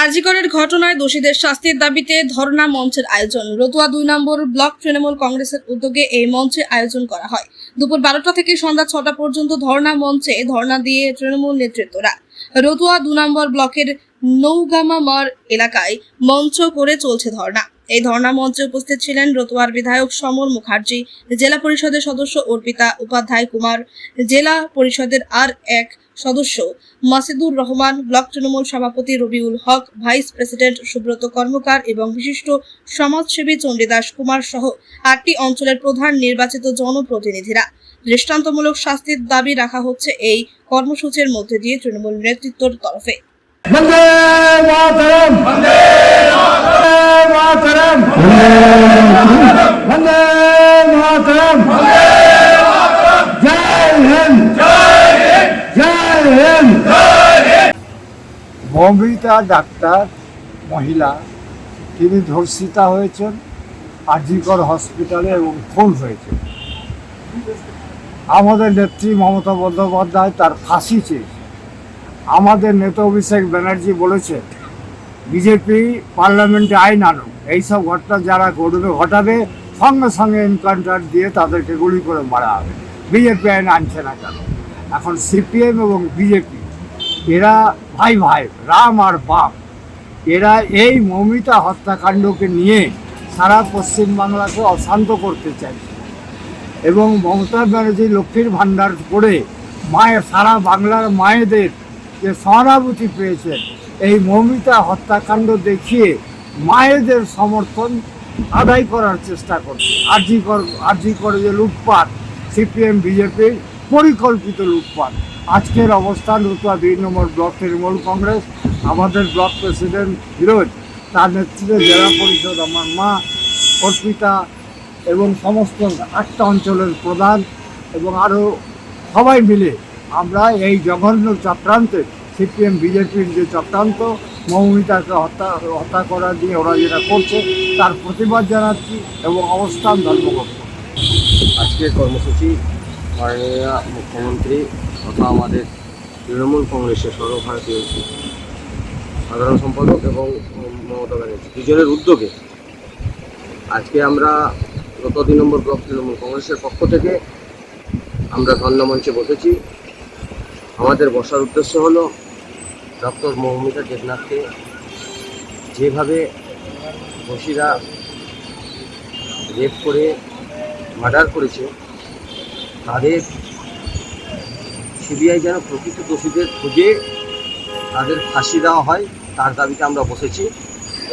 আরজিকরের ঘটনায় দোষীদের শাস্তির দাবিতে ধর্ণা মঞ্চের আয়োজন। রতুয়া দুই নম্বর ব্লক তৃণমূল কংগ্রেসের উদ্যোগে এই মঞ্চে আয়োজন করা হয়। দুপুর বারোটা থেকে সন্ধ্যা ছটা পর্যন্ত ধর্ণা মঞ্চে ধর্ণা দিয়ে তৃণমূল নেতৃত্বরা রতুয়া দু নম্বর ব্লকের নৌগামা মর এলাকায় মঞ্চ করে চলছে ধর্ণা। এই ধর্ণা মঞ্চে উপস্থিত ছিলেন রতুয়ার বিধায়ক সমর মুখার্জি, জেলা পরিষদের সদস্য অর্পিতা উপাধ্যায় কুমার, জেলা পরিষদের আর এক সদস্য মাসিদুর রহমান, ব্লক তৃণমূল সভাপতি রবিউল হক, ভাইস প্রেসিডেন্ট সুব্রত কর্মকার এবং বিশিষ্ট সমাজসেবী চণ্ডীদাস কুমার সহ আটটি অঞ্চলের প্রধান নির্বাচিত জনপ্রতিনিধিরা। দৃষ্টান্তমূলক শাস্তির দাবি রাখা হচ্ছে এই কর্মসূচির মধ্যে দিয়ে তৃণমূল নেতৃত্বের তরফে। वंदे বন্দে মমিতা ডাক্তার মহিলা তিনি ধর্ষিতা হয়েছেন আজিগড় হসপিটালে এবং খুন হয়েছে আমাদের নেত্রী মমতা বন্দ্যোপাধ্যায় তার ফাঁসি চেয়েছে আমাদের নেতা অভিষেক ব্যানার্জি বলেছেন বিজেপি, পার্লামেন্টে আইন আনুক। এইসব ঘটনা যারা ঘটবে, ঘটাবে, সঙ্গে সঙ্গে এনকাউন্টার দিয়ে তাদেরকে গুলি করে মারা হবে। বিজেপি আইন আনছে না কেন? এখন সিপিএম এবং বিজেপি, এরা ভাই ভাই, রাম আর বাম, এরা এই মমিতা হত্যাকাণ্ডকে নিয়ে সারা পশ্চিমবাংলাকে অশান্ত করতে চাইছে এবং মমতা ব্যানার্জি লক্ষ্মীর ভাণ্ডার করে মায়ের, সারা বাংলার মায়েদের যে সহানুভূতি পেয়েছেন এই মমিতা হত্যাকাণ্ড দেখিয়ে মায়েদের সমর্থন আদায় করার চেষ্টা করছে। আরজি কর আরজি করে যে লুটপাট, সিপিএম বিজেপির পরিকল্পিত লুটপাট। আজকের অবস্থান রতুয়া দুই নম্বর ব্লক তৃণমূল কংগ্রেস, আমাদের ব্লক প্রেসিডেন্ট ফিরোজ তার নেতৃত্বে জেলা পরিষদ আমার মা, অর্পিতা এবং সমস্ত আটটা অঞ্চলের প্রধান এবং আরও সবাই মিলে আমরা এই জঘন্য চক্রান্তে সিপিএম, বিজেপির যে চক্রান্ত, মৌমিতাকে হত্যা হত্যা করা দিয়ে ওরা যেটা করছে, তার প্রতিবাদ জানাচ্ছি এবং অবস্থান ধর্মঘট আজকের কর্মসূচি মাননীয় মুখ্যমন্ত্রী তথা আমাদের তৃণমূল কংগ্রেসের সর্বভারতীয় সাধারণ সম্পাদক এবং মমতা ব্যানার্জি দুজনের উদ্যোগে আজকে আমরা গত দুই নম্বর ব্লক তৃণমূল কংগ্রেসের পক্ষ থেকে আমরা ধর্ণামঞ্চে বসেছি। আমাদের বসার উদ্দেশ্য হলো ডক্টর মৌমিতা দেবনাথকে যেভাবে দোষীরা রেপ করে, মার্ডার করেছে, তাদের সিবিআই যেন প্রকৃত দোষীদের খুঁজে তাদের ফাঁসি দেওয়া হয়, তার দাবিতে আমরা বসেছি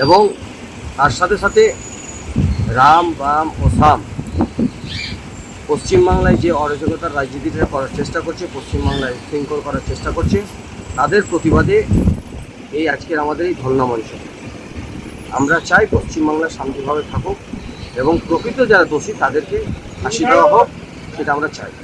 এবং তার সাথে সাথে রাম, বাম ও সাম পশ্চিমবাংলায় যে অরাজকতার রাজনীতিটা করার চেষ্টা করছে, পশ্চিমবাংলায় শৃঙ্খল করার চেষ্টা করছে প্রতিবাদে এই আজকের আমাদের এই ধর্ণা মঞ্চ। আমরা চাই পশ্চিমবাংলা শান্তিভাবে থাকুক এবং প্রকৃত যারা দোষী তাদেরকে ফাঁসি দেওয়া হোক, সেটা আমরা চাই।